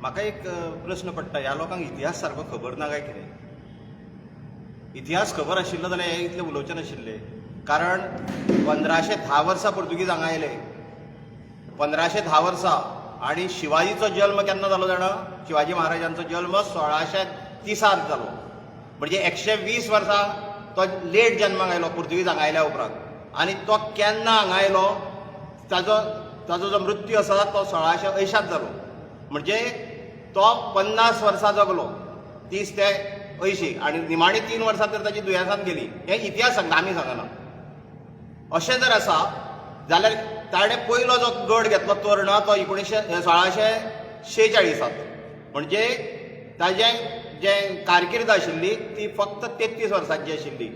म्हाका एक प्रस्न प्रश्न पडटा ह्या लोकांक इतिहास सारको खबर ना काय कितें? इतिहास खबर आशिल्लो जाल्यार हे इतले उलोवचे नाशिल्ले. कारण पंदराशे धा वर्सां पुर्तुगीज हांगा आयले. पंदराशे धा वर्सां आनी शिवाजीचो जल्म केन्ना जालो जाणा? शिवाजी महाराजांचो जल्म सोळाशे तिसांत जालो. म्हणजे एकशे वीस वर्सां तो लेट जल्माक आयलो पुर्तुगीज हांगा आयल्या उपरांत. आनी तो केन्ना हांगा आयलो? ताजो ताजो जो मृत्यू आसा तो सोळाशे अंयशांत जालो. म्हणजे तो पन्नास वर्सां जगलो. तीस ते अंयशीं आनी निमाणी तीन वर्सां तर ताची दुयेंसांत गेली हें इतिहास सांगता आमी सांगना अशें जर आसा जाल्यार ताणें पयलो जो गड घेतलो तोरणा तो एकुणीशे सोळाशे शेचाळीसांत म्हणजे ताजें जे कारकिर्द आशिल्ली ती फक्त तेत्तीस वर्सांची आशिल्ली.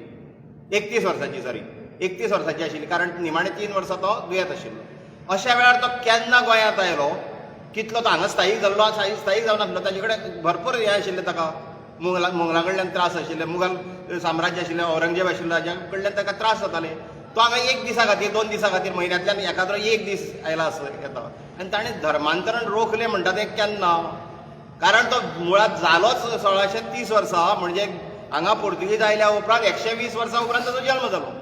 एकतीस वर्सांची सॉरी एकतीस वर्सांची आशिल्ली कारण निमाणे तीन वर्सां तो दुयेंत आशिल्लो. अशा वेळार तो केन्ना गोंयांत आयलो? कितलो तो हांगा स्थायीक जाल्लो आसा स्थायीक जावन आसलो ताजे कडेन भरपूर हें आशिल्लें ताका. मुघलां मुघलां कडल्यान त्रास आशिल्ले मुघल साम्राज्य आशिल्लें औरंगजेब आशिल्लो ताज्या कडल्यान ताका त्रास जाताले. तो हांगा एक दिसा खातीर दोन दिसा खातीर म्हयन्यांतल्यान एकाद्रो एक दीस आयला आस येता. आनी ताणें धर्मांतरण रोखलें म्हणटा तें केन्ना? कारण तो मुळात जालोच सोळाशे तीस वर्सां म्हणजे हांगा पुर्तुगीज आयल्या उपरांत एकशे वीस वर्सां उपरांत ताजो जल्म जालो.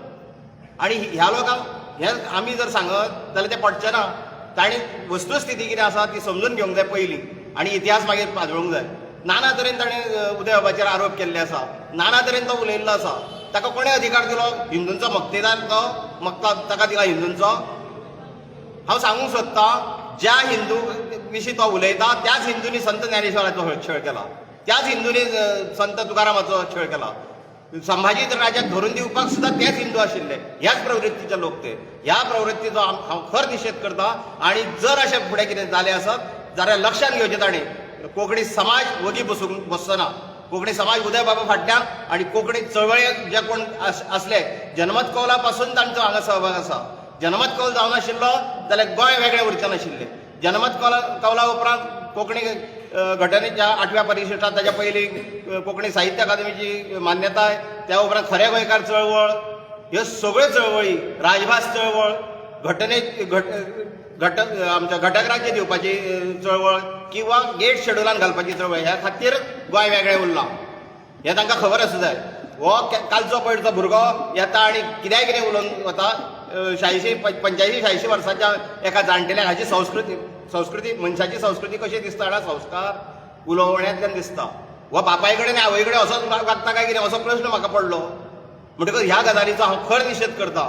आनी ह्या लोकांक हें आमी जर सांगत जाल्यार तें पडचें ना ताणें वस्तुस्थिती कितें आसा ती समजून घेवंक जाय पयलीं आनी इतिहास मागीर पाजळूंक जाय. नाना तरेन ताणें उदयबाबाचेर आरोप केल्ले आसा नाना तरेन तो उलयल्लो आसा ताका कोणें अधिकार दिलो? हिंदूंचो मक्तेदार तो. मक्ता ताका दिला हिंदूंचो. हांव सांगूंक सोदतां ज्या हिंदू विशीं तो उलयता त्याच हिंदूंनी संत ज्ञानेश्वराचो छळ केला. त्याच हिंदूंनी संत तुकारामाचो छळ केला. संभाजी राजाक धरून दिवपाक सुद्दां तेच हिंदू आशिल्ले. ह्याच प्रवृत्तीचे लोक ते. ह्या प्रवृत्तीचो हांव खर निशेध करता आणि जर अशें फुडें कितें जालें आसत जाल्यार लक्षांत घेवचें ताणें कोंकणी समाज वगी बसूंक बसचो ना कोंकणी समाज उदय बाबा फाटल्यान आणि कोंकणी चळवळेक जे कोण आसले असले जनमत कौला पासून तांचो हांगा सहभाग आसा जनमत कौल जावनाशिल्लो जाल्यार गोंय वेगळें उरचें नाशिल्लें जनमत कौला कौला उपरांत कोंकणी घटनेच्या आठव्या परिशिश्टात ताच्या पयलीं कोंकणी साहित्य अकादमीची मान्यताय त्या उपरांत खऱ्या गोंयकार चळवळ ह्यो सगळ्यो चळवळी राजभास चळवळ घटने घट घट आमच्या घटक राज्य दिवपाची चळवळ किंवा गेट शेड्युलान घालपाची चळवळ ह्या खातीर गोंय वेगळें उरलां हें तांकां खबर आसूं जाय. हो कालचो पयरचो भुरगो येता आनी कितेंय कितें उलोवन वता शायशी पंच्यायशी शायशी वर्साच्या एका जाण्टेल्या हाची संस्कृती संस्कृती मनशाची संस्कृती कशी दिसता जाणा संस्कार उलोवण्यांतल्यान दिसता. हो बापाय कडेन आवय कडेन असोच वागता काय कितें असो प्रश्न म्हाका पडलो. म्हणटकच ह्या गजालीचो हांव खर निशेध करता.